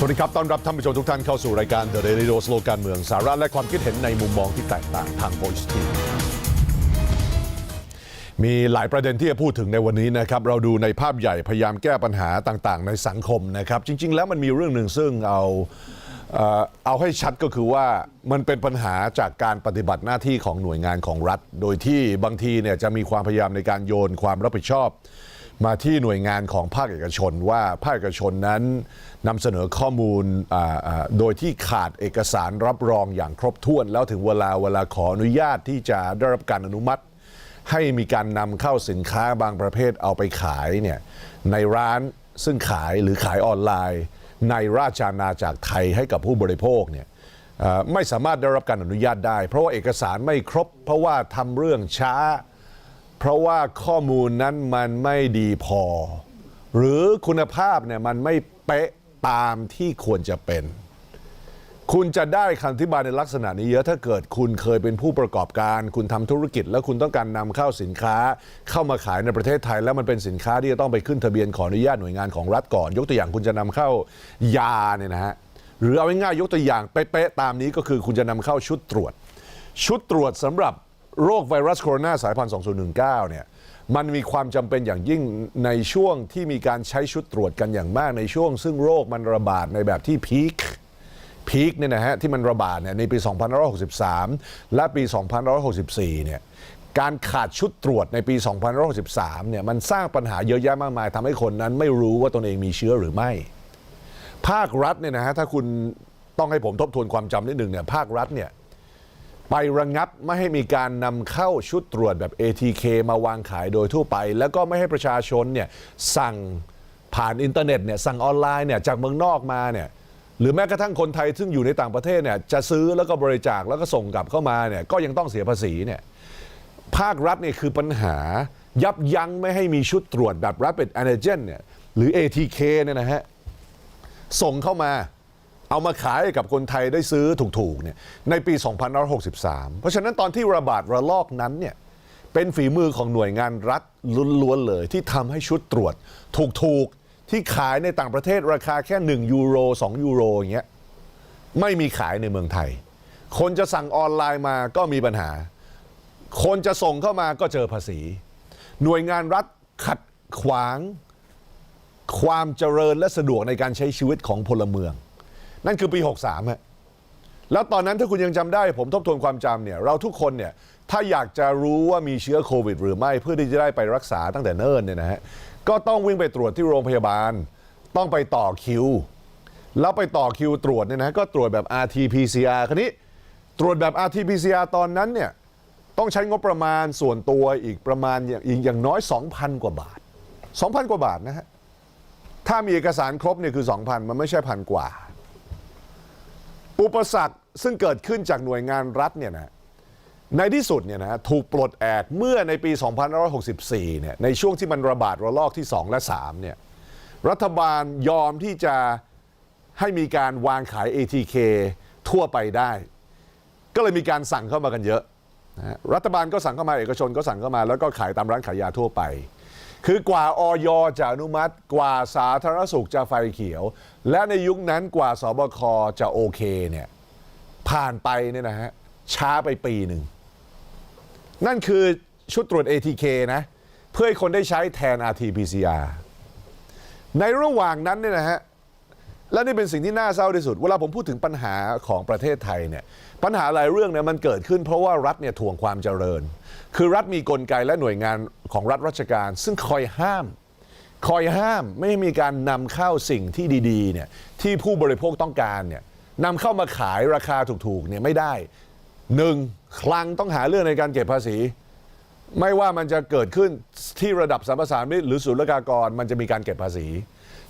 สวัสดีครับ ต้อนรับท่านผู้ชมทุกท่านเข้าสู่รายการ The Daily Dose โลกการเมืองสาระและความคิดเห็นในมุมมองที่แตกต่างทางโพสต์ทีมีหลายประเด็นที่จะพูดถึงในวันนี้นะครับ เราดูในภาพใหญ่พยายามแก้ปัญหาต่างๆ ในสังคมนะครับ จริง ๆ แล้วมันมีเรื่องหนึ่งซึ่งเอาเอาให้ชัดก็คือว่ามันเป็นปัญหาจากการปฏิบัติหน้าที่ของหน่วยงานของรัฐ โดยที่บางทีเนี่ยจะมีความพยายามในการโยนความรับผิดชอบ มาที่หน่วยงานของภาคเอกชนว่าภาคเอกชนนั้นนำเสนอข้อมูลโดยที่ขาดเอกสารรับรองอย่างครบถ้วน แล้วถึงเวลาเวลาขออนุญาตที่จะได้รับการอนุมัติ ให้มีการนำเข้าสินค้าบางประเภทเอาไปขายเนี่ยในร้านซึ่งขายหรือขายออนไลน์ ในราชอาณาจักรไทยให้กับผู้บริโภคเนี่ยไม่สามารถได้รับการอนุญาตได้ เพราะว่าเอกสารไม่ครบ เพราะว่าทำเรื่องช้า เพราะว่าข้อมูลนั้นมันไม่ดีพอ หรือคุณภาพเนี่ยมันไม่เป๊ะตามที่ควรจะเป็น คุณจะได้คำอธิบายในลักษณะนี้เยอะถ้าเกิดคุณเคยเป็นผู้ประกอบการ คุณทำธุรกิจ แล้วคุณต้องการนำเข้าสินค้า เข้ามาขายในประเทศไทย แล้วมันเป็นสินค้าที่จะต้องไปขึ้นทะเบียนขออนุญาตหน่วยงานของรัฐก่อน ยกตัวอย่างคุณจะนำเข้ายาเนี่ยนะฮะหรือเอาง่ายๆยกตัวอย่างเป๊ะๆตามนี้ก็คือคุณจะนำเข้าชุดตรวจ ชุดตรวจสำหรับ โรคไวรัสโคโรนาสายพันธุ์ 2019 เนี่ยมันมีความจำเป็นอย่างยิ่งในช่วงที่มีการใช้ชุดตรวจกันอย่างมากในช่วง ซึ่งโรคมันระบาดในแบบที่พีคพีคเนี่ยนะฮะที่มันระบาดเนี่ยในปี 2563 และปี 2564 เนี่ยการขาดชุดตรวจในปี 2563 เนี่ยมันสร้างปัญหาเยอะแยะมากมายทำให้คนนั้นไม่รู้ว่าตนเองมีเชื้อหรือไม่ ภาครัฐเนี่ยนะฮะถ้าคุณต้องให้ผมทบทวนความจำนิดหนึ่งเนี่ยภาครัฐเนี่ย ไประงับไม่ให้มีการนำเข้าชุดตรวจแบบ ATK มาวางขายโดยทั่วไป แล้วก็ไม่ให้ประชาชนเนี่ยสั่งผ่านอินเทอร์เน็ตเนี่ยสั่งออนไลน์เนี่ยจากเมืองนอกมาเนี่ยหรือแม้กระทั่งคนไทยซึ่งอยู่ในต่างประเทศเนี่ยจะซื้อแล้วก็บริจาคแล้วก็ส่งกลับเข้ามาเนี่ยก็ยังต้องเสียภาษีเนี่ยภาครัฐเนี่ยคือปัญหายับยั้งไม่ให้มีชุดตรวจแบบ rapid antigen เนี่ยหรือ ATK เนี่ยนะฮะส่งเข้ามา เอามาขายให้กับคนไทยได้ซื้อถูกๆเนี่ยในปี 2563 เพราะฉะนั้นตอนที่ระบาดระลอกนั้นเนี่ยเป็นฝีมือของหน่วยงานรัฐล้วนๆเลยที่ทำให้ชุดตรวจถูกๆที่ขายในต่างประเทศราคาแค่ 1 ยูโร 2 ยูโรอย่างเงี้ยไม่มีขายในเมืองไทย คนจะสั่งออนไลน์มาก็มีปัญหา คนจะส่งเข้ามาก็เจอภาษี หน่วยงานรัฐขัดขวาง ความเจริญและสะดวกในการใช้ชีวิตของพลเมือง นั่นคือปี 63ฮะแล้วตอนนั้นถ้าคุณยังจำได้ ผมทบทวนความจำเนี่ยเราทุกคนเนี่ยถ้าอยากจะรู้ว่ามีเชื้อโควิด หรือไม่เพื่อที่จะได้ไปรักษาตั้งแต่เนิ่นเนี่ยนะฮะก็ต้องวิ่งไปตรวจที่โรงพยาบาล ต้องไปต่อคิว แล้วไปต่อคิวตรวจเนี่ยนะก็ตรวจแบบ RT-PCR คันนี้ตรวจแบบ RT-PCR ตอนนั้นเนี่ยต้องใช้งบประมาณส่วนตัวอีกประมาณอย่างอย่างน้อย 2,000 กว่าบาท 2,000 กว่าบาทนะฮะถ้ามีเอกสารครบเนี่ยคือ 2,000 มันไม่ใช่พันกว่า อุปสรรคซึ่งเกิดขึ้นจากหน่วยงานรัฐเนี่ยนะในที่สุดเนี่ยนะถูกปลดแอกเมื่อในปี 2564 เนี่ยในช่วงที่มันระบาดระลอกที่ 2 และ 3 เนี่ยรัฐบาลยอมที่จะให้มีการวางขาย ATK ทั่วไปได้ ก็เลยมีการสั่งเข้ามากันเยอะนะฮะรัฐบาลก็สั่งเข้ามาเอกชนก็สั่งเข้ามาแล้วก็ขายตามร้านขายยาทั่วไป คือกว่าออยจะอนุมัติกว่าสาธารณสุขจะไฟเขียว และในยุคนั้นกว่าสบคจะโอเคเนี่ยผ่านไปเนี่ยนะฮะช้าไปปีหนึ่ง นั่นคือชุดตรวจ ATK นะ เพื่อให้คนได้ใช้แทน RT-PCR ในระหว่างนั้นเนี่ยนะฮะและนี่เป็นสิ่งที่น่าเศร้าที่สุด เวลาผมพูดถึงปัญหาของประเทศไทยเนี่ยปัญหาหลายเรื่องเนี่ยมันเกิดขึ้นเพราะว่ารัฐเนี่ยถ่วงความเจริญ คือรัฐมีกลไกและหน่วยงานของรัฐราชการ ซึ่งคอยห้าม คอยห้ามไม่ให้มีการนำเข้าสิ่งที่ดีๆเนี่ยที่ผู้บริโภคต้องการเนี่ยนำเข้ามาขายราคาถูกๆเนี่ยไม่ได้หนึ่งคลังต้องหาเรื่องในการเก็บภาษี ไม่ว่ามันจะเกิดขึ้นที่ระดับสัมปทานมิตหรือศุลกากร มันจะมีการเก็บภาษี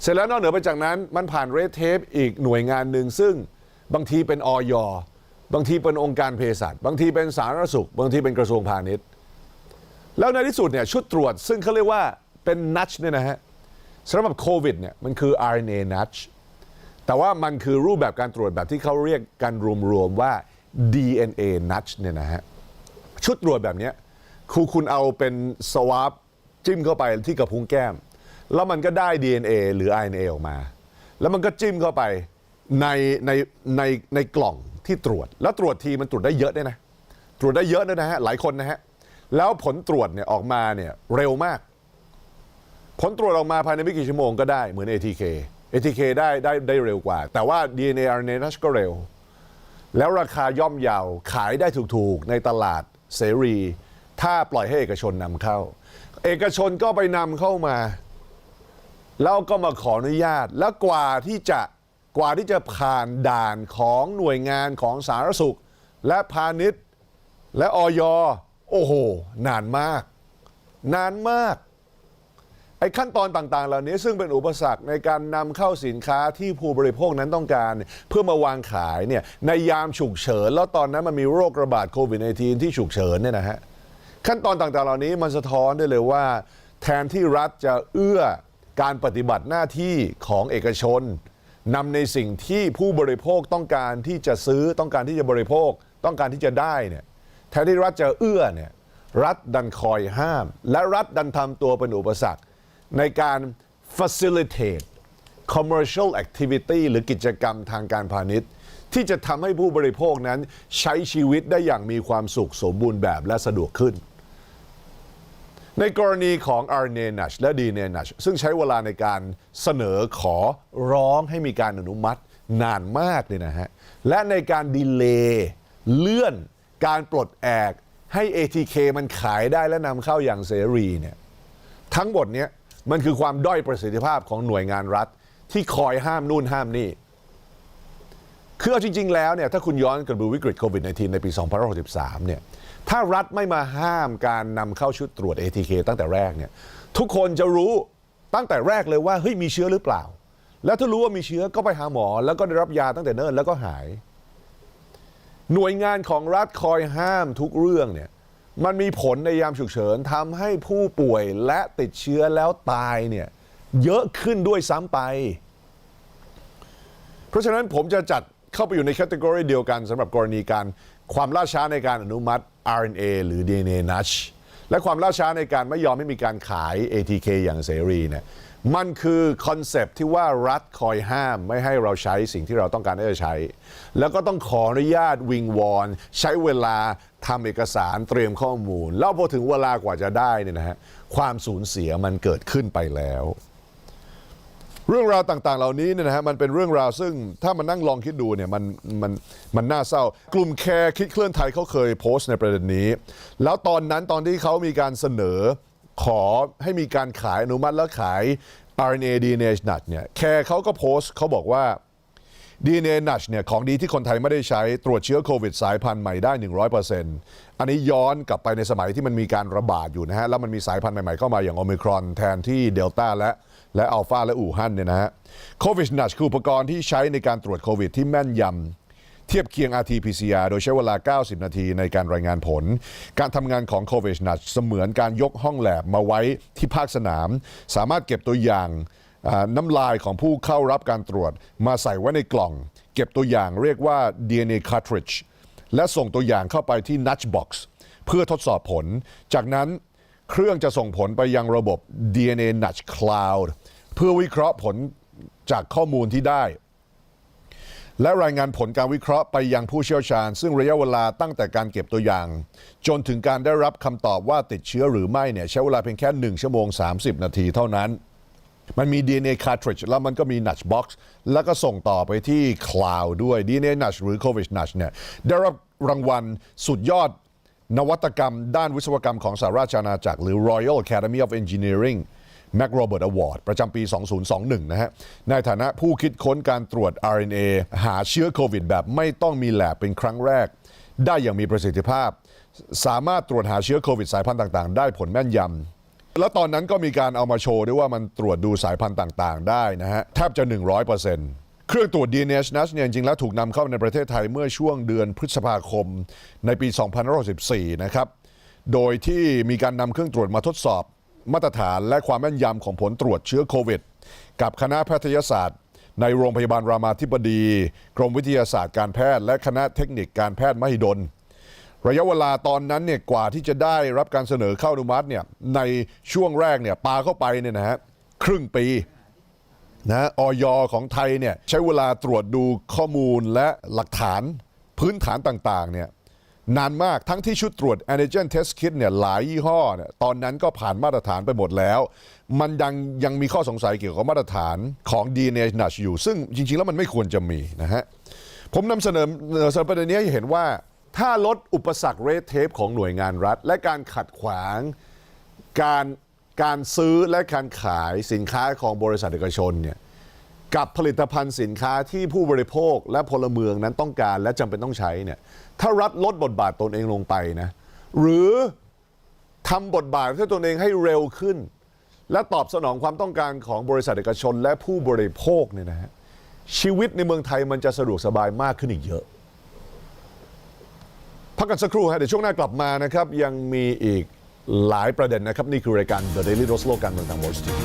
เสร็จแล้วนอกเหนือไปจากนั้นมันผ่านเรดเทปอีกหน่วยงานหนึ่งซึ่งบางทีเป็นออย บางทีเป็นองค์การเภสัชบางทีเป็นสาธารณสุข บางทีเป็นกระทรวงพาณิชย์ แล้วในที่สุดเนี่ยชุดตรวจซึ่งเขาเรียกว่าเป็นนัชเนี่ยนะฮะสำหรับโควิดเนี่ยมันคือ RNA นัชแต่ว่ามันคือรูปแบบการตรวจแบบที่เขาเรียกกันรวมๆว่า DNA นัชเนี่ยนะฮะชุดตรวจแบบนี้คือคุณเอาเป็นสวาปจิ้มเข้าไปที่กระพุ้งแก้ม แล้วมันก็ได้ DNA หรือ RNA ออกมา แล้วมันก็จิ้มเข้าไปในในในในกล่อง ที่ตรวจ แล้วตรวจทีมันตรวจได้เยอะด้วยนะ ตรวจได้เยอะด้วยนะฮะหลายคนนะฮะแล้วผลตรวจเนี่ยออกมาเนี่ยเร็วมาก ผลตรวจออกมาภายในไม่กี่ชั่วโมงก็ได้เหมือน ATK ATK ได้ได้ได้เร็วกว่า แต่ว่า DNA RNA นัชก็เร็ว แล้วราคาย่อมเยาวขายได้ถูกๆ ในตลาดเสรี ถ้าปล่อยให้เอกชนนำเข้า เอกชนก็ไปนำเข้ามา แล้วก็มาขออนุญาต แล้วกว่าที่จะ กว่าที่จะผ่านด่านของหน่วยงานของสาธารณสุข และพาณิชย์ และออยโอ้โห นานมาก นานมาก ไอ้ขั้นตอนต่างๆ เหล่านี้ซึ่งเป็นอุปสรรคในการนำเข้าสินค้าที่ผู้บริโภคนั้นต้องการ เพื่อมาวางขายเนี่ยในยามฉุกเฉิน แล้วตอนนั้นมันมีโรคระบาดโควิด -19 ที่ฉุกเฉินเนี่ยนะฮะขั้นตอนต่างๆ เหล่านี้มันสะท้อนได้เลยว่า แทนที่รัฐจะเอื้อการปฏิบัติหน้าที่ของเอกชน นำในสิ่งที่ผู้บริโภคต้องการที่จะซื้อต้องการที่จะบริโภคต้องการที่จะได้เนี่ยแทนที่รัฐจะเอื้อเนี่ยรัฐดันคอยห้าม และรัฐดันทำตัวเป็นอุปสรรค ในการ facilitate commercial activity หรือกิจกรรมทางการพาณิชย์ ที่จะทำให้ผู้บริโภคนั้นใช้ชีวิตได้อย่างมีความสุขสมบูรณ์แบบและสะดวกขึ้น ในกรณีของ RNA NASH และ DNA NASH ซึ่งใช้เวลาในการเสนอขอร้องให้มีการอนุมัตินานมากเลยนะฮะ และในการดีเลย์เลื่อนการปลดแอกให้ ATK มันขายได้และนำเข้าอย่างเสรีเนี่ยทั้งหมดเนี้ยมันคือความด้อยประสิทธิภาพของหน่วยงานรัฐ ที่คอยห้ามนู่นห้ามนี่คือเอาจริง ๆ แล้วเนี่ยถ้าคุณย้อนกลับดูวิกฤตโควิด -19 ในปี 2063เนี่ย ถ้ารัฐไม่มาห้ามการนำเข้าชุดตรวจ ATK ตั้งแต่แรกเนี่ยทุกคนจะรู้ตั้งแต่แรกเลยว่าเฮ้ยมีเชื้อหรือเปล่า แล้วถ้ารู้ว่ามีเชื้อก็ไปหาหมอ แล้วก็ได้รับยาตั้งแต่เนิ่นแล้วก็หาย หน่วยงานของรัฐคอยห้ามทุกเรื่องเนี่ยมันมีผลในยามฉุกเฉินทำให้ผู้ป่วยและติดเชื้อแล้วตายเนี่ยเยอะขึ้นด้วยซ้ำไป เพราะฉะนั้นผมจะจัดเข้าไปอยู่ในแคตตากรีเดียวกันสำหรับกรณีการความล่าช้าในการอนุมัติ RNA หรือ DNA NASH และความล่าช้าในการไม่ยอมให้มีการขาย ATK อย่างเสรีเนี่ยมันคือคอนเซปที่ว่ารัฐคอยห้ามไม่ให้เราใช้สิ่งที่เราต้องการที่จะใช้ แล้วก็ต้องขออนุญาตวิงวอน ใช้เวลาทำเอกสารเตรียมข้อมูล แล้วพอถึงเวลากว่าจะได้เนี่ยนะฮะความสูญเสียมันเกิดขึ้นไปแล้ว เรื่องราวต่างๆ เหล่านี้เนี่ยนะฮะมันเป็นเรื่องราวซึ่งถ้ามันนั่งลองคิดดูเนี่ยมันมันมันน่าเศร้า กลุ่มแคร์คิดเคลื่อนไทยเขาเคยโพสต์ในประเด็นนี้ แล้วตอนนั้นตอนที่เขามีการเสนอขอให้มีการขายอนุมัติแล้วขาย RNA DNA NAT เนี่ยแคร์เขาก็โพสต์เขาบอกว่า DNA NASH เนี่ยของดีที่คนไทยไม่ได้ใช้ตรวจเชื้อโควิดสายพันธุ์ใหม่ได้ 100%อันนี้ย้อนกลับไปในสมัยที่มันมีการระบาดอยู่นะฮะ แล้วมันมีสายพันธุ์ใหม่ๆเข้ามาอย่างโอมิครอนแทนที่เดลต้าและ และอัลฟาและอู่ฮั่นเนี่ยนะฮะโควิด NASH คืออุปกรณ์ที่ใช้ในการตรวจโควิดที่แม่นยำเทียบเคียง RT-PCR โดยใช้เวลา 90 นาทีในการรายงานผล การทำงานของ c o v i d n a t เสมือนการยกห้องแลบมาไว้ที่ภาคสนาม สามารถเก็บตัวอย่างน้ำลายของผู้เข้ารับการตรวจ มาใส่ไว้ในกล่อง เก็บตัวอย่างเรียกว่า DNA cartridge และส่งตัวอย่างเข้าไปที่ Nudge Box เพื่อทดสอบผล จากนั้น เครื่องจะส่งผลไปยังระบบ DNA Nudge Cloud เพื่อวิเคราะห์ผลจากข้อมูลที่ได้ และรายงานผลการวิเคราะห์ไปยังผู้เชี่ยวชาญ ซึ่งระยะเวลาตั้งแต่การเก็บตัวอย่าง จนถึงการได้รับคำตอบว่าติดเชื้อหรือไม่เนี่ยใช้เวลาเพียงแค่ 1 ชั่วโมง 30 นาทีเท่านั้น มันมี DNA cartridge แล้วมันก็มี Nudge Box แล้วก็ส่งต่อไปที่ Cloud ด้วย DNA Nudge หรือ COVID Nudge เนี่ยได้รับรางวัลสุดยอด นวัตกรรมด้านวิศวกรรมของสหราชอาณาจักรหรือ Royal Academy of Engineering Mac Robert Award ประจำปี 2021 นะฮะ ในฐานะผู้คิดค้นการตรวจ RNA หาเชื้อโควิดแบบไม่ต้องมีแลบเป็นครั้งแรก ได้อย่างมีประสิทธิภาพ สามารถตรวจหาเชื้อโควิดสายพันธุ์ต่าง ๆ ได้ผลแม่นยำ แล้วตอนนั้นก็มีการเอามาโชว์ด้วยว่ามันตรวจดูสายพันธุ์ต่าง ๆ ได้นะฮะแทบจะ 100%เครื่องตรวจ DNA NASH เนี่ยจริงๆแล้วถูกนำเข้าในประเทศไทยเมื่อช่วงเดือนพฤษภาคมในปี 2564 นะครับ โดยที่มีการนำเครื่องตรวจมาทดสอบมาตรฐานและความแม่นยำของผลตรวจเชื้อโควิด กับคณะแพทยศาสตร์ ในโรงพยาบาลรามาธิบดี กรมวิทยาศาสตร์การแพทย์ และคณะเทคนิคการแพทย์มหิดล ระยะเวลาตอนนั้นเนี่ยกว่าที่จะได้รับการเสนอเข้าอนุมัติเนี่ยในช่วงแรกเนี่ยปาเข้าไปเนี่ยนะฮะครึ่งปี นะออยของไทยเนี่ยใช้เวลาตรวจดูข้อมูลและหลักฐานพื้นฐานต่างๆเนี่ยนานมากทั้งที่ชุดตรวจ antigen test kit เนี่ยหลายยี่ห้อเนี่ยตอนนั้นก็ผ่านมาตรฐานไปหมดแล้ว มันยังยังมีข้อสงสัยเกี่ยวกับมาตรฐานของ DNA n a s h อยู่ ซึ่งจริง ๆ แล้วมันไม่ควรจะมีนะฮะ ผมนำเสนอเสนอประเด็นนี้ให้เห็นว่า ถ้าลดอุปสรรคเรทเทปของหน่วยงานรัฐ และการขัดขวางการ การซื้อและการขายสินค้าของบริษัทเอกชนเนี่ยกับผลิตภัณฑ์สินค้าที่ผู้บริโภคและพลเมืองนั้นต้องการและจำเป็นต้องใช้เนี่ยถ้ารัฐลดบทบาทตนเองลงไปนะหรือทำบทบาทให้ตนเองให้เร็วขึ้น และตอบสนองความต้องการของบริษัทเอกชนและผู้บริโภคเนี่ยนะฮะชีวิตในเมืองไทยมันจะสะดวกสบายมากขึ้นอีกเยอะพักกันสักครู่ฮะเดี๋ยวช่วงหน้ากลับมานะครับ ยังมีอีก หลายประเด็นนะครับ นี่คือรายการ The Daily Dose โลกการเมืองทาง Voice TV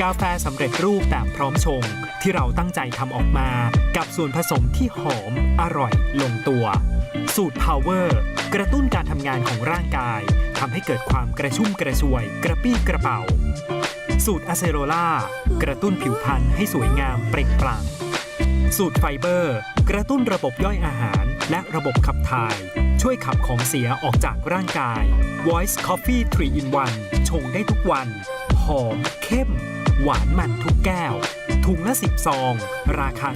กาแฟสำเร็จรูปแบบพร้อมชง ที่เราตั้งใจทำออกมา กับส่วนผสมที่หอม อร่อย ลงตัว สูตร Power กระตุ้นการทำงานของร่างกายทำให้เกิดความกระชุ่มกระชวย กระปี้กระเป๋า สูตรอะเซโรล่ากระตุ้นผิวพรรณให้สวยงามเปล่งปลั่งสูตรไฟเบอร์ กระตุ้นระบบย่อยอาหารและระบบขับถ่าย ช่วยขับของเสียออกจากร่างกาย Voice Coffee 3 in 1 ชงได้ทุกวัน หอม เข้ม หวานมันทุกแก้ว ถุงละ10ซอง ราคา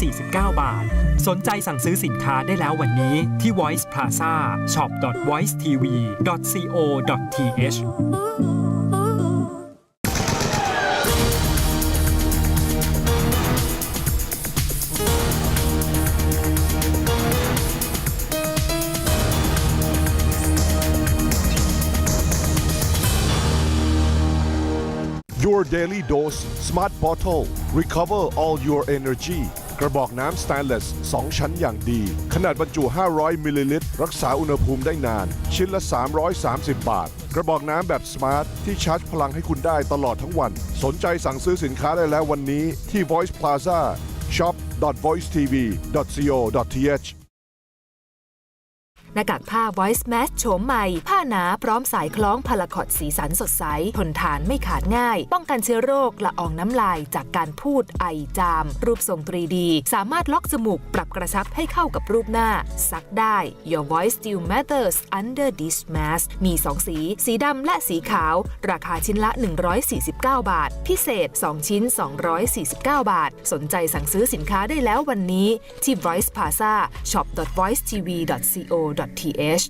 149 บาท สนใจสั่งซื้อสินค้าได้แล้ววันนี้ที่ Voice Plaza shop.voicetv.co.th Daily Dose Smart Bottle Recover All Your Energy กระบอกน้ำ Stainless 2ชั้นอย่างดี ขนาดบรรจุ 500 มิลลิลิตร รักษาอุณหภูมิได้นาน ชิ้นละ 330 บาท กระบอกน้ำแบบ Smart ที่ชาร์จพลังให้คุณได้ตลอดทั้งวัน สนใจสั่งซื้อสินค้าได้แล้ววันนี้ที่ Voice Plaza shop.voicetv.co.th น้ากากผ้า Voice Mask โฉมใหม่ ผ้าหนาพร้อมสายคล้องพาราคอตสีสันสดใส ทนทานไม่ขาดง่าย ป้องกันเชื้อโรคละอองน้ำลายจากการพูดไอจาม รูปทรง 3D สามารถล็อกจมูก ปรับกระชับให้เข้ากับรูปหน้า ซักได้ Your voice still matters under this mask มี 2 สี สีดำและสีขาว ราคาชิ้นละ 149 บาท พิเศษ 2 ชิ้น 249 บาท สนใจสั่งซื้อสินค้าได้แล้ววันนี้ที่ Voice Plaza th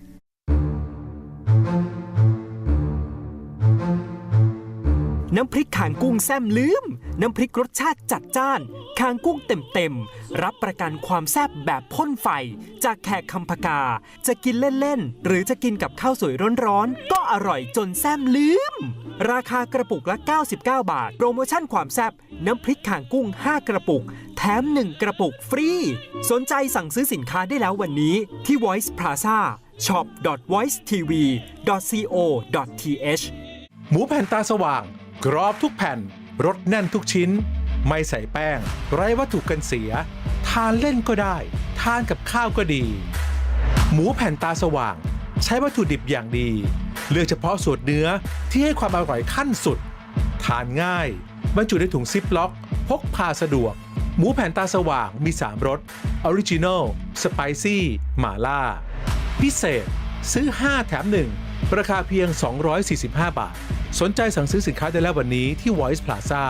น้ำพริกขางกุ้งแซมลืม น้ำพริกรสชาติจัดจ้านขางกุ้งเต็มๆ รับประกันความแซ่บแบบพ่นไฟ จากแขกคำพกา จะกินเล่น ๆ หรือจะกินกับข้าวสวยร้อนๆ ก็อร่อยจนแซมลืม ราคากระปุกละ 99 บาท โปรโมชั่นความแซ่บ น้ำพริกข่างกุ้ง 5 กระปุก แถม 1 กระปุกฟรี สนใจสั่งซื้อสินค้าได้แล้ววันนี้ที่ Voice Plaza shop.voicetv.co.th หมูแผ่นตาสว่าง กรอบทุกแผ่นรสแน่นทุกชิ้น ไม่ใส่แป้ง ไร้วัตถุกันเสีย ทานเล่นก็ได้ ทานกับข้าวก็ดี หมูแผ่นตาสว่าง ใช้วัตถุดิบอย่างดี เลือกเฉพาะส่วนเนื้อที่ให้ความอร่อยขั้นสุด ทานง่าย บรรจุในถุงซิปล็อก พกพาสะดวก หมูแผ่นตาสว่างมี 3รสออริจินอลสไปซี่หม่าล่า พิเศษ ซื้อ 5 แถม 1 ราคาเพียง 245 บาท สนใจสั่งซื้อสินค้าได้แล้ววันนี้ที่ Voice Plaza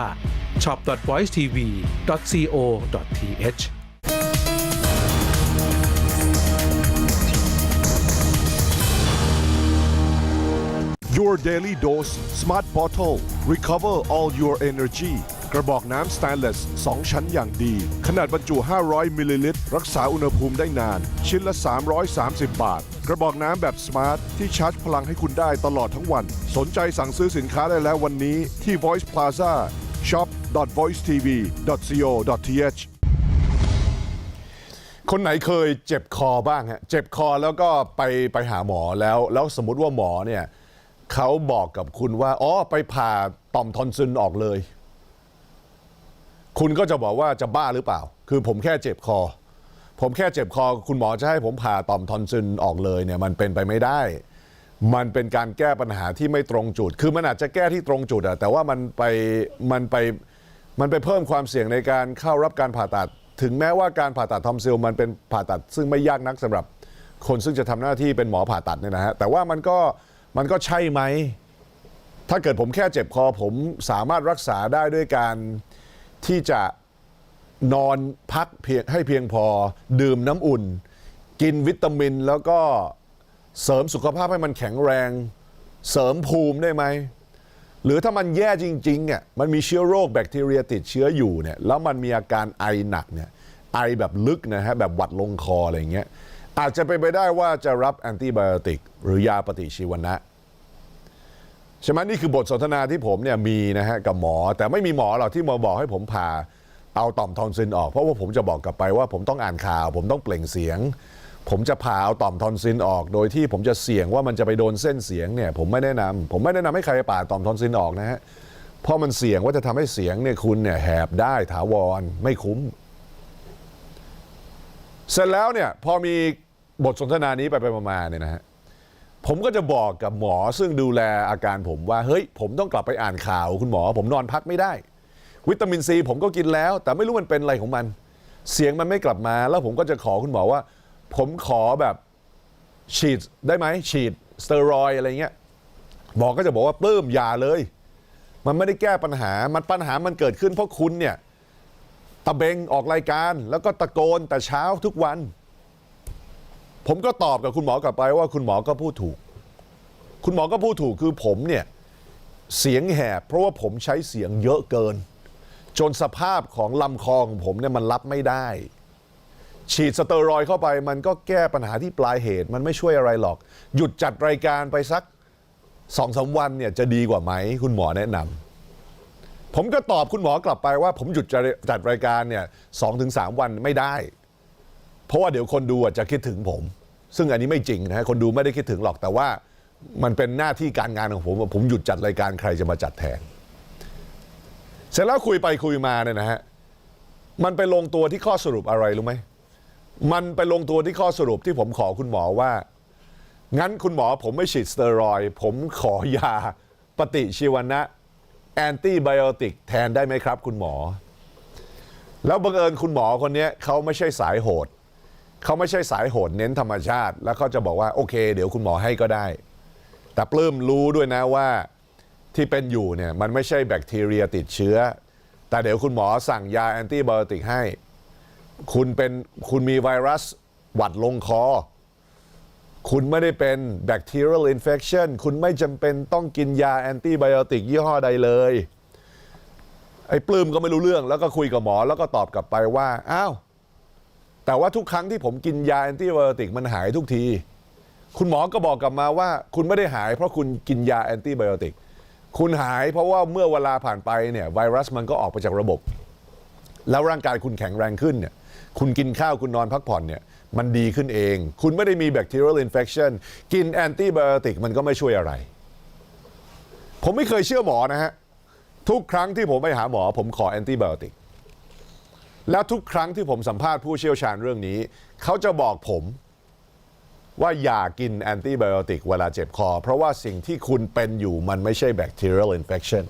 shop.voicetv.co.th Your Daily Dose Smart Bottle Recover All Your Energy กระบอกน้ำ Stainless 2ชั้นอย่างดี ขนาดบรรจุ 500 มิลลิลิตร รักษาอุณหภูมิได้นาน ชิ้นละ 330 บาท กระบอกน้ำแบบ Smart ที่ชาร์จพลังให้คุณได้ตลอดทั้งวัน สนใจสั่งซื้อสินค้าได้แล้ววันนี้ที่ Voice Plaza shop.voicetv.co.th คนไหนเคยเจ็บคอบ้างฮะ เจ็บคอแล้วก็ไปไปหาหมอแล้ว แล้วสมมติว่าหมอเนี่ย เขาบอกกับคุณว่า อ๋อ ไปผ่าต่อมทอนซิลออกเลย คุณก็จะบอกว่าจะบ้าหรือเปล่า คือผมแค่เจ็บคอ ผมแค่เจ็บคอ คุณหมอจะให้ผมผ่าต่อมทอนซิลออกเลยเนี่ย มันเป็นไปไม่ได้ มันเป็นการแก้ปัญหาที่ไม่ตรงจุด คือมันอาจจะแก้ที่ตรงจุดอะแต่ว่ามันไป มันไป มันไปเพิ่มความเสี่ยงในการเข้ารับการผ่าตัด ถึงแม้ว่าการผ่าตัดทอมซิลมันเป็นผ่าตัด ซึ่งไม่ยากนักสำหรับ คนซึ่งจะทำหน้าที่เป็นหมอผ่าตัดเนี่ยนะฮะ แต่ว่ามันก็ มันก็ใช่ไหม ถ้าเกิดผมแค่เจ็บคอผมสามารถรักษาได้ด้วยการที่จะนอนพักเพียงให้เพียงพอ ดื่มน้ำอุ่น กินวิตามินแล้วก็เสริมสุขภาพให้มันแข็งแรง เสริมภูมิได้ไหม หรือถ้ามันแย่จริงๆเนี่ยมันมีเชื้อโรคแบคทีเรียติดเชื้ออยู่เนี่ยแล้วมันมีอาการไอหนักเนี่ยไอแบบลึกนะฮะแบบหวัดลงคออะไรอย่างเงี้ย อาจจะเป็นไปได้ว่าจะรับแอนติไบโอติก หรือยาปฏิชีวนะใช่ไหมนี่คือบทสนทนาที่ผมเนี่ยมีนะฮะกับหมอ แต่ไม่มีหมอหรอกที่มาบอกให้ผมผ่าเอาต่อมทอนซิลออกเพราะว่าผมจะบอกกลับไปว่าผมต้องอ่านข่าว ผมต้องเปล่งเสียง ผมจะผ่าเอาต่อมทอนซิลออก โดยที่ผมจะเสี่ยงว่ามันจะไปโดนเส้นเสียงเนี่ยผมไม่แนะนำผมไม่แนะนำให้ใครผ่าต่อมทอนซิลออกนะฮะเพราะมันเสี่ยงว่าจะทำให้เสียงเนี่ยคุณเนี่ยแหบได้ถาวรไม่คุ้ม เสร็จแล้วเนี่ยพอมี บทสนทนานี้ไปไปมาๆเนี่ยนะฮะผมก็จะบอกกับหมอซึ่งดูแลอาการผมว่า เฮ้ย ผมต้องกลับไปอ่านข่าวคุณหมอ ผมนอนพักไม่ได้ วิตามินซีผมก็กินแล้ว แต่ไม่รู้มันเป็นอะไรของมัน เสียงมันไม่กลับมา แล้วผมก็จะขอคุณหมอว่า ผมขอแบบฉีดได้ไหมฉีดสเตียรอยด์อะไรเงี้ยหมอก็จะบอกว่าปลื้มยาเลย มันไม่ได้แก้ปัญหามันปัญหามันเกิดขึ้นเพราะคุณเนี่ยตะเบงออกรายการ แล้วก็ตะโกนแต่เช้าทุกวัน ผมก็ตอบกับคุณหมอกลับไปว่าคุณหมอก็พูดถูก คุณหมอก็พูดถูกคือผมเนี่ยเสียงแหบเพราะว่าผมใช้เสียงเยอะเกิน จนสภาพของลำคอของผมเนี่ยมันรับไม่ได้ ฉีดสเตียรอยเข้าไปมันก็แก้ปัญหาที่ปลายเหตุ มันไม่ช่วยอะไรหรอก หยุดจัดรายการไปสักสองสาวันเนี่ยจะดีกว่าไหมคุณหมอแนะนำผมก็ตอบคุณหมอกลับไปว่า ผมหยุดจัดรายการเนี่ยสองถึงสามวันไม่ได้ เพราะว่าเดี๋ยวคนดูจะคิดถึงผม ซึ่งอันนี้ไม่จริงนะฮะคนดูไม่ได้คิดถึงหรอกแต่ว่ามันเป็นหน้าที่การงานของผมว่าผมหยุดจัดรายการใครจะมาจัดแทน เสร็จแล้วคุยไปคุยมาเนี่ยนะฮะมันไปลงตัวที่ข้อสรุปอะไรรู้ไหมมันไปลงตัวที่ข้อสรุปที่ผมขอคุณหมอว่า งั้นคุณหมอผมไม่ฉีดสเตียรอยด์ผมขอยาปฏิชีวนะแอนตี้ไบโอติกแทนได้ไหมครับ คุณหมอ แล้วบังเอิญคุณหมอคนนี้เขาไม่ใช่สายโหด เขาไม่ใช่สายโหดเน้นธรรมชาติ แล้วเขาจะบอกว่าโอเค เดี๋ยวคุณหมอให้ก็ได้ แต่ปลื้มรู้ด้วยนะว่าที่เป็นอยู่เนี่ยมันไม่ใช่แบคทีเรียติดเชื้อ แต่เดี๋ยวคุณหมอสั่งยาแอนตี้ไบโอติกให้ คุณเป็นคุณมีไวรัสหวัดลงคอ คุณไม่ได้เป็น bacterial infection คุณไม่จำเป็นต้องกินยาแอนตี้ไบโอติกยี่ห้อใดเลย ไอ้ปลื้มก็ไม่รู้เรื่องแล้วก็คุยกับหมอแล้วก็ตอบกลับไปว่า อ้าว แต่ว่าทุกครั้งที่ผมกินยาแอนตี้ไบโอติกมันหายทุกที คุณหมอก็บอกกลับมาว่า คุณไม่ได้หายเพราะคุณกินยาแอนตี้ไบโอติกคุณหายเพราะว่าเมื่อเวลาผ่านไปเนี่ยไวรัสมันก็ออกไปจากระบบ แล้วร่างกายคุณแข็งแรงขึ้นเนี่ยคุณกินข้าวคุณนอนพักผ่อนเนี่ยมันดีขึ้นเอง คุณไม่ได้มี bacterial infection กินแอนตี้ไบโอติกมันก็ไม่ช่วยอะไร ผมไม่เคยเชื่อหมอนะฮะ ทุกครั้งที่ผมไปหาหมอ ผมขอแอนตี้ไบโอติก แล้วทุกครั้งที่ผมสัมภาษณ์ผู้เชี่ยวชาญเรื่องนี้ เขาจะบอกผมว่าอย่ากินแอนตี้ไบโอติกเวลาเจ็บคอ เพราะว่าสิ่งที่คุณเป็นอยู่มันไม่ใช่ bacterial infection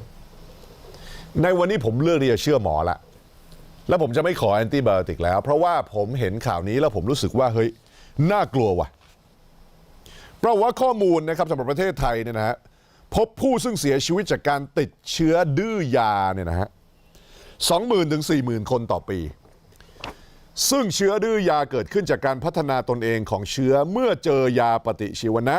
ในวันนี้ผมเลือกที่จะเชื่อหมอละ แล้วผมจะไม่ขอแอนติไบโอติกแล้ว เพราะว่าผมเห็นข่าวนี้แล้วผมรู้สึกว่าเฮ้ยน่ากลัวว่ะเพราะว่าข้อมูลนะครับสำหรับประเทศไทยเนี่ยนะฮะพบผู้ซึ่งเสียชีวิตจากการติดเชื้อดื้อยาเนี่ยนะฮะ สองหมื่นถึงสี่หมื่นคนต่อปี ซึ่งเชื้อดื้อยาเกิดขึ้นจากการพัฒนาตนเองของเชื้อเมื่อเจอยาปฏิชีวนะ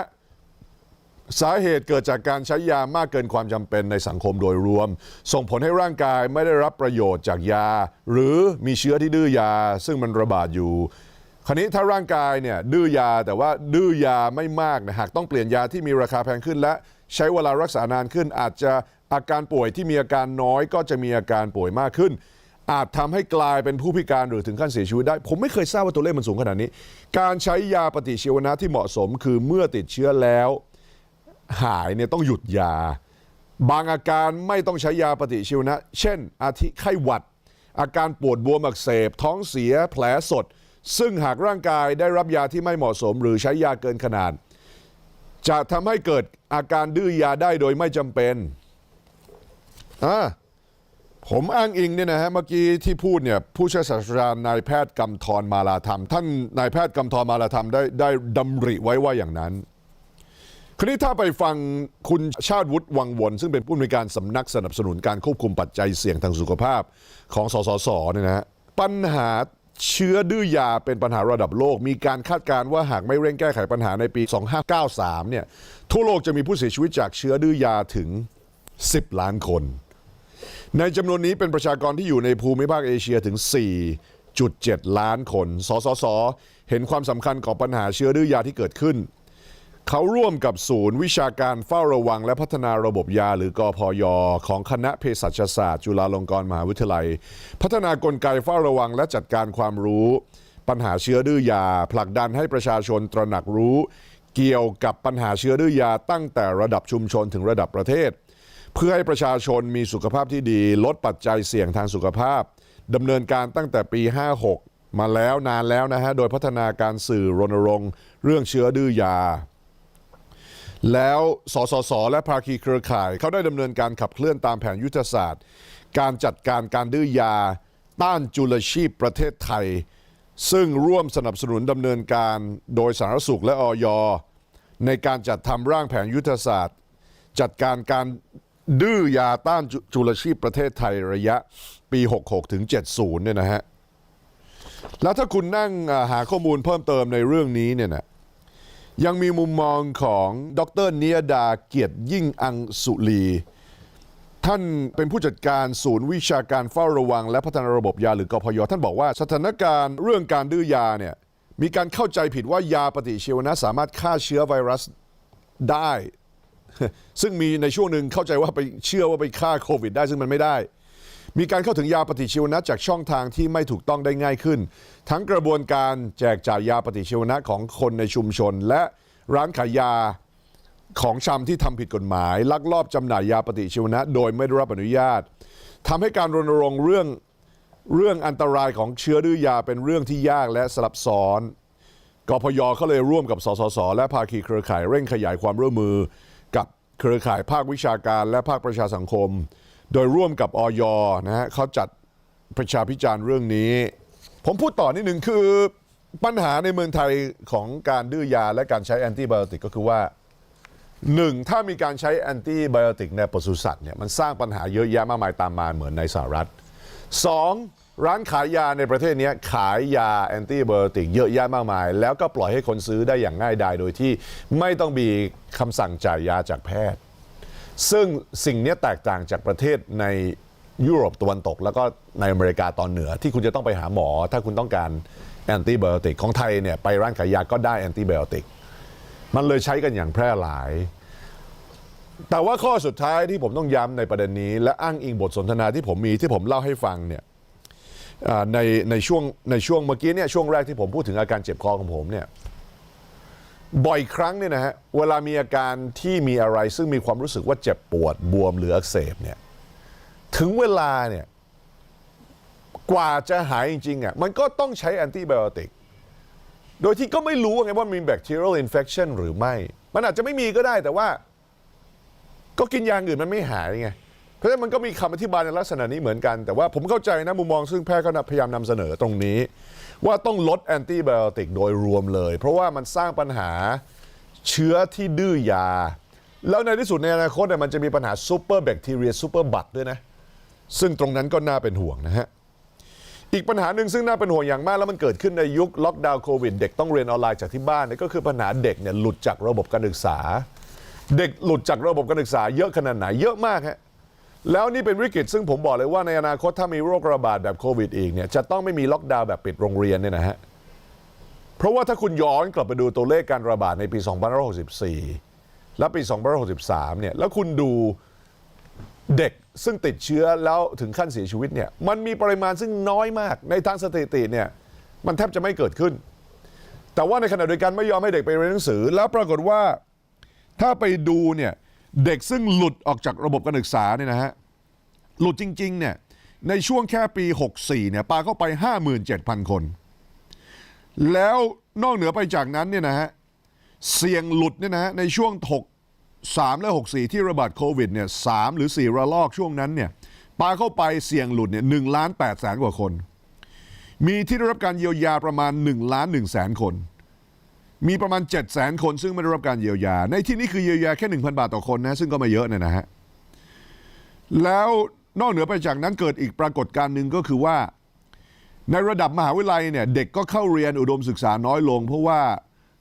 สาเหตุเกิดจากการใช้ยามากเกินความจำเป็นในสังคมโดยรวม ส่งผลให้ร่างกายไม่ได้รับประโยชน์จากยา หรือมีเชื้อที่ดื้อยา ซึ่งมันระบาดอยู่คราวนี้ถ้าร่างกายเนี่ยดื้อยาแต่ว่าดื้อยาไม่มากนะหากต้องเปลี่ยนยาที่มีราคาแพงขึ้นและใช้เวลารักษานานขึ้นอาจจะ อาการป่วยที่มีอาการน้อยก็จะมีอาการป่วยมากขึ้น อาจทำให้กลายเป็นผู้พิการหรือถึงขั้นเสียชีวิตได้ ผมไม่เคยทราบว่าตัวเลขมันสูงขนาดนี้ การใช้ยาปฏิชีวนะที่เหมาะสม คือเมื่อติดเชื้อแล้วหายเนี่ยต้องหยุดยา บางอาการไม่ต้องใช้ยาปฏิชีวนะ เช่น อาทิไข้หวัด อาการปวดบวมอักเสบ ท้องเสียแผลสด ซึ่งหากร่างกายได้รับยาที่ไม่เหมาะสม หรือใช้ยาเกินขนาด จะทำให้เกิดอาการดื้อยาได้โดยไม่จำเป็น อ่าผมอ้างอิงเนี่ยนะฮะเมื่อกี้ที่พูดเนี่ยผู้ช่วยศาสตราจารย์นายแพทย์กำธรมาลาธรรม ท่านนายแพทย์กำธรมาลาธรรมได้ได้ดำริไว้ว่าอย่างนั้นคราวนี้ถ้าไปฟังคุณชาติวุฒิวังวน ซึ่งเป็นผู้อำนวยการสำนักสนับสนุนการควบคุมปัจจัยเสี่ยงทางสุขภาพของสสสเนี่ยนะฮะปัญหาเชื้อดื้อยาเป็นปัญหาระดับโลก มีการคาดการณ์ว่าหากไม่เร่งแก้ไขปัญหาในปี 2593เนี่ยทั่วโลกจะมีผู้เสียชีวิตจากเชื้อดื้อยาถึง 10 ล้านคน ในจำนวนนี้เป็นประชากรที่อยู่ในภูมิภาคเอเชียถึง 4.7 ล้านคน สสส เห็นความสำคัญของปัญหาเชื้อดื้อยาที่เกิดขึ้น เขาร่วมกับศูนย์วิชาการเฝ้าระวังและพัฒนาระบบยาหรือกอพยของคณะเภสัชศาสตร์ จุฬาลงกรณ์มหาวิทยาลัย พัฒนากลไกเฝ้าระวังและจัดการความรู้ ปัญหาเชื้อดื้อยา ผลักดันให้ประชาชนตระหนักรู้ เกี่ยวกับปัญหาเชื้อดื้อยาตั้งแต่ระดับชุมชนถึงระดับประเทศ เพื่อให้ประชาชนมีสุขภาพที่ดี ลดปัจจัยเสี่ยงทางสุขภาพดำเนินการตั้งแต่ปี 56 มาแล้วนานแล้วนะฮะ โดยพัฒนาการสื่อรณรงค์ เรื่องเชื้อดื้อยา แล้วสสส และภาคีเครือข่าย เขาได้ดำเนินการขับเคลื่อนตามแผนยุทธศาสตร์ การจัดการการดื้อยา ต้านจุลชีพประเทศไทย ซึ่งร่วมสนับสนุนดำเนินการโดยสาธารณสุขและออยในการจัดทำร่างแผนยุทธศาสตร์ จัดการการ ดื้อยาต้านจุจุลชีพประเทศไทยระยะปี 66 ถึง 70 เนี่ยนะฮะ แล้วถ้าคุณนั่งหาข้อมูลเพิ่มเติมในเรื่องนี้เนี่ยนะยังมีมุมมองของดรเนียดาเกียรติยิ่งอังสุลี ท่านเป็นผู้จัดการศูนย์วิชาการเฝ้าระวัง และพัฒนาระบบยาหรือกพยท่านบอกว่าสถานการณ์เรื่องการดื้อยาเนี่ยมีการเข้าใจผิดว่ายาปฏิชีวนะสามารถฆ่าเชื้อไวรัสได้ ซึ่งมีในช่วงหนึ่งเข้าใจว่าไปเชื่อว่าไปฆ่าโควิดได้ซึ่งมันไม่ได้ มีการเข้าถึงยาปฏิชีวนะจากช่องทางที่ไม่ถูกต้องได้ง่ายขึ้น ทั้งกระบวนการแจกจ่ายยาปฏิชีวนะของคนในชุมชน และร้านขายยาของชำที่ทำผิดกฎหมาย ลักลอบจำหน่ายยาปฏิชีวนะ โดยไม่ได้รับอนุญาตทำให้การรณรงค์เรื่องเรื่องอันตรายของเชื้อดื้อยาเป็นเรื่องที่ยากและสลับซ้อนกพยเขาเลยร่วมกับสสส และภาคีเครือข่ายเร่งขยายความร่วมมือ เครือข่ายภาควิชาการและภาคประชาสังคม โดยร่วมกับออยนะฮะเขาจัดประชาพิจารณ์เรื่องนี้ ผมพูดต่อนิดหนึ่งคือปัญหาในเมืองไทยของการดื้อยาและการใช้แอนติไบโอติกก็คือว่าหนึ่งถ้ามีการใช้แอนติไบโอติกในปศุสัตว์เนี่ยมันสร้างปัญหาเยอะแยะมากมายตามมาเหมือนในสหรัฐสอง ร้านขายยาในประเทศนี้ขายยาแอนติไบโอติกเยอะแยะมากมาย แล้วก็ปล่อยให้คนซื้อได้อย่างง่ายดายโดยที่ไม่ต้องมีคำสั่งจ่ายยาจากแพทย์ ซึ่งสิ่งนี้แตกต่างจากประเทศในยุโรปตะวันตก แล้วก็ในอเมริกาตอนเหนือที่คุณจะต้องไปหาหมอ ถ้าคุณต้องการแอนติไบโอติกของไทยเนี่ยไปร้านขายยาก็ได้แอนติไบโอติกมันเลยใช้กันอย่างแพร่หลาย แต่ว่าข้อสุดท้ายที่ผมต้องย้ำในประเด็นนี้ และอ้างอิงบทสนทนาที่ผมมีที่ผมเล่าให้ฟังเนี่ย ในในช่วงในช่วงเมื่อกี้เนี่ยช่วงแรกที่ผมพูดถึงอาการเจ็บคอของผมเนี่ยบ่อยครั้งเนี่ยนะฮะเวลามีอาการที่มีอะไรซึ่งมีความรู้สึกว่าเจ็บปวดบวมหรืออักเสบเนี่ยถึงเวลาเนี่ยกว่าจะหายจริงๆอะมันก็ต้องใช้แอนติไบโอติกโดยที่ก็ไม่รู้ไงว่ามี bacterial infection หรือไม่ มันอาจจะไม่มีก็ได้แต่ว่า ก็กินยาอื่นมันไม่หายไง เพราะฉะนั้นมันก็มีคำอธิบายในลักษณะนี้เหมือนกัน แต่ว่าผมเข้าใจนะมุมมองซึ่งแพทย์ก็พยายามนำเสนอตรงนี้ ว่าต้องลดแอนติไบโอติกโดยรวมเลย เพราะว่ามันสร้างปัญหาเชื้อที่ดื้อยา แล้วในที่สุดในอนาคตเนี่ยมันจะมีปัญหาซูเปอร์แบคทีเรียซูเปอร์บัตด้วยนะ ซึ่งตรงนั้นก็น่าเป็นห่วงนะฮะอีกปัญหาหนึ่งซึ่งน่าเป็นห่วงอย่างมากแล้วมันเกิดขึ้นในยุคล็อกดาวน์โควิดเด็กต้องเรียนออนไลน์จากที่บ้านเนี่ยก็คือปัญหาเด็กเนี่ยหลุดจากระบบการศึกษา เด็กหลุดจากระบบการศึกษาเยอะขนาดไหนเยอะมากฮะ แล้วนี่เป็นวิกฤตซึ่งผมบอกเลยว่าในอนาคตถ้ามีโรคระบาดแบบโควิดอีกเนี่ยจะต้องไม่มีล็อกดาวน์แบบปิดโรงเรียนเนี่ยนะฮะเพราะว่าถ้าคุณย้อนกลับไปดูตัวเลขการระบาดในปี 2564 และปี 2563 เนี่ยแล้วคุณดูเด็กซึ่งติดเชื้อแล้วถึงขั้นเสียชีวิตเนี่ยมันมีปริมาณซึ่งน้อยมากในทางสถิติเนี่ยมันแทบจะไม่เกิดขึ้น แต่ว่าในขณะเดียวกันไม่ยอมให้เด็กไปเรียนหนังสือ แล้วปรากฏว่าถ้าไปดูเนี่ย เด็กซึ่งหลุดออกจากระบบการศึกษาเนี่ยนะฮะหลุดจริงๆเนี่ยในช่วงแค่ปี 64เนี่ยปาเข้าไป 57,000 คน แล้วนอกเหนือไปจากนั้นเนี่ยนะฮะเสี่ยงหลุดเนี่ยนะฮะในช่วง 6 3 และ 64 ที่ระบาดโควิดเนี่ย3หรือ 4 ระลอกช่วงนั้นเนี่ยปาเข้าไปเสี่ยงหลุดเนี่ย1ล้าน8แสนกว่าคน มีที่ได้รับการเยียวยาประมาณ1ล้าน1แสนคน มีประมาณ 7 0 0 0 0คนซึ่งไม่ได้รับการเยียวยา ในที่นี้คือเยียวยาแค่ 1,000 บาทต่อคนนะซึ่งก็ไม่เยอะเนี่ยนะฮะแล้วนอกเหนือไปจากนั้นเกิดอีกปรากฏการณ์หนึ่งก็คือว่า ในระดับมหาวิทยาลัยเนี่ยเด็กก็เข้าเรียนอุดมศึกษาน้อยลง เพราะว่า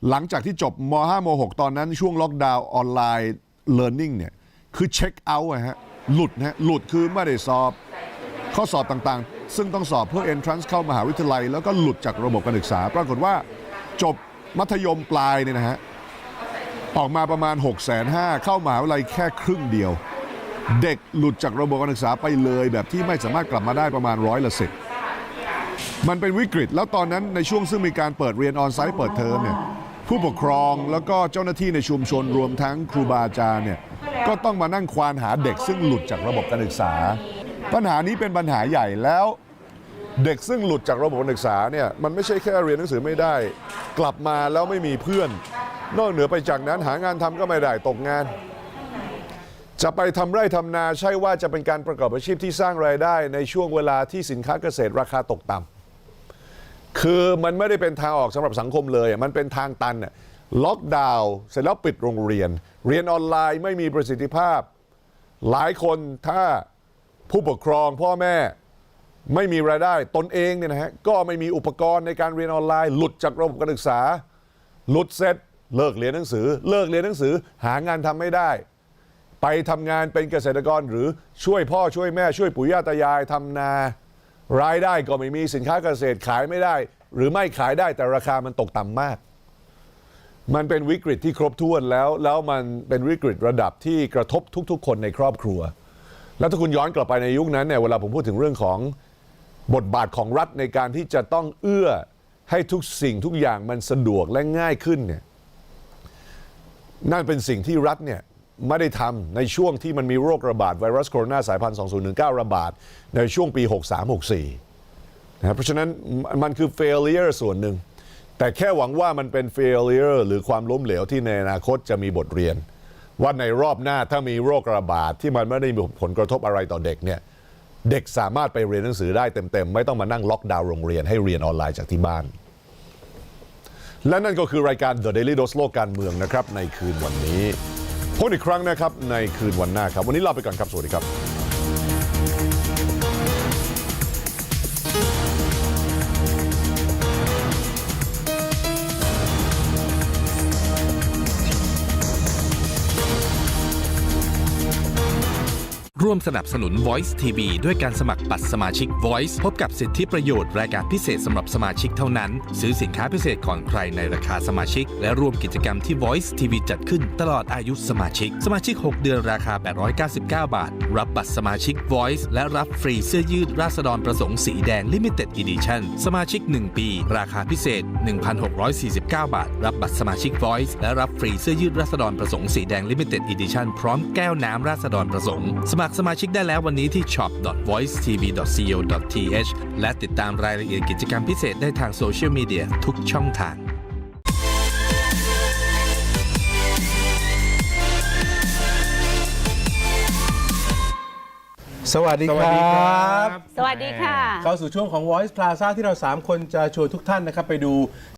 หลังจากที่จบม .5 ม .6 ตอนนั้นช่วงล็อกดาวน์ออนไลน์เลิร์นนิ่งเนี่ยคือเช็คเอาท์อะฮะหลุดนะฮะหลุดคือไม่ได้สอบ ข้อสอบต่างๆ ซึ่งต้องสอบเพื่อ entrance เข้ามหาวิทยาลัย แล้วก็หลุดจากระบบการศึกษา ปรากฏว่าจบ มัธยมปลายเนี่ยนะฮะออกมาประมาณ 6 5 0 0 0เข้ามหาวิทยาลัยแค่ครึ่งเดียว เด็กหลุดจากระบบการศึกษาไปเลย แบบที่ไม่สามารถกลับมาได้ประมาณร้อยละสิบมันเป็นวิกฤต แล้วตอนนั้นในช่วงซึ่งมีการเปิดเรียนออนไซต์เปิดเทอมเนี่ยผู้ปกครองแล้วก็เจ้าหน้าที่ในชุมชนรวมทั้งครูบาอาจารย์เนี่ยก็ต้องมานั่งควานหาเด็กซึ่งหลุดจากระบบการศึกษา ปัญหานี้เป็นปัญหาใหญ่แล้ว เด็กซึ่งหลุดจากระบบการศึกษาเนี่ยมันไม่ใช่แค่เรียนหนังสือไม่ได้ กลับมาแล้วไม่มีเพื่อน นอกเหนือไปจากนั้นหางานทำก็ไม่ได้ตกงาน จะไปทำไร่ทำนาใช่ว่าจะเป็นการประกอบอาชีพที่สร้างรายได้ ในช่วงเวลาที่สินค้าเกษตรราคาตกต่ำคือมันไม่ได้เป็นทางออกสำหรับสังคมเลย มันเป็นทางตันล็อกดาวน์เสร็จแล้วปิดโรงเรียน เรียนออนไลน์ไม่มีประสิทธิภาพ หลายคนถ้าผู้ปกครองพ่อแม่ ไม่มีรายได้ตนเองเนี่ยนะฮะก็ไม่มีอุปกรณ์ในการเรียนออนไลน์ หลุดจากระบบการศึกษา หลุดเสร็จเลิกเรียนหนังสือ เลิกเรียนหนังสือ หางานทำไม่ได้ ไปทำงานเป็นเกษตรกรหรือช่วยพ่อช่วยแม่ช่วยปู่ย่าตายายทำนา รายได้ก็ไม่มีสินค้าเกษตรขายไม่ได้ หรือไม่ขายได้แต่ราคามันตกต่ำมาก มันเป็นวิกฤตที่ครบถ้วนแล้วแล้วมันเป็นวิกฤตระดับที่กระทบทุก ๆ คนในครอบครัว แล้วถ้าคุณย้อนกลับไปในยุคนั้นเนี่ยเวลาผมพูดถึงเรื่องของ บทบาทของรัฐในการที่จะต้องเอื้อให้ทุกสิ่งทุกอย่างมันสะดวกและง่ายขึ้นเนี่ยนั่นเป็นสิ่งที่รัฐเนี่ยไม่ได้ทำในช่วงที่มันมีโรคระบาดไวรัสโคโรนาสายพันธุ์ 2019 ระบาด ในช่วงปี 63-64นะเพราะฉะนั้นมันคือ failure ส่วนหนึ่ง แต่แค่หวังว่ามันเป็น failure หรือความล้มเหลวที่ในอนาคตจะมีบทเรียน ว่าในรอบหน้าถ้ามีโรคระบาดที่มันไม่ได้มีผลกระทบอะไรต่อเด็กเนี่ย เด็กสามารถไปเรียนหนังสือได้เต็มๆ ไม่ต้องมานั่งล็อกดาวน์โรงเรียนให้เรียนออนไลน์จากที่บ้าน และนั่นก็คือรายการ The Daily Dose โลกการเมืองนะครับ ในคืนวันนี้พบอีกครั้งนะครับในคืนวันหน้าครับ วันนี้ลาไปก่อนครับ สวัสดีครับ ร่วมสนับสนุน Voice TV ด้วยการสมัครบัตรสมาชิก Voice พบกับสิทธิประโยชน์รายการพิเศษสำหรับสมาชิกเท่านั้น ซื้อสินค้าพิเศษก่อนใครในราคาสมาชิก และร่วมกิจกรรมที่ Voice TV จัดขึ้นตลอดอายุสมาชิก สมาชิก 6 เดือนราคา 899 บาท รับบัตรสมาชิก Voice และรับฟรีเสื้อยืดราษฎรประสงค์สีแดง Limited Edition สมาชิก 1 ปี ราคาพิเศษ 1,649 บาท รับบัตรสมาชิก Voice และรับฟรีเสื้อยืดราษฎรประสงค์สีแดง Limited Edition พร้อมแก้วน้ำราษฎรประสงค์สมัครสมาชิกได้แล้ววันนี้ที่ shop.voicetv.co.th และติดตามรายละเอียดกิจกรรมพิเศษได้ทางโซเชียลมีเดียทุกช่องทางสวัสดีสควัสรัดีครับบสวัสดีค่ะ เข้าสู่ช่วงของ Voice Plaza ที่เรา 3 คนจะชวนทุกท่านนะครับไปดู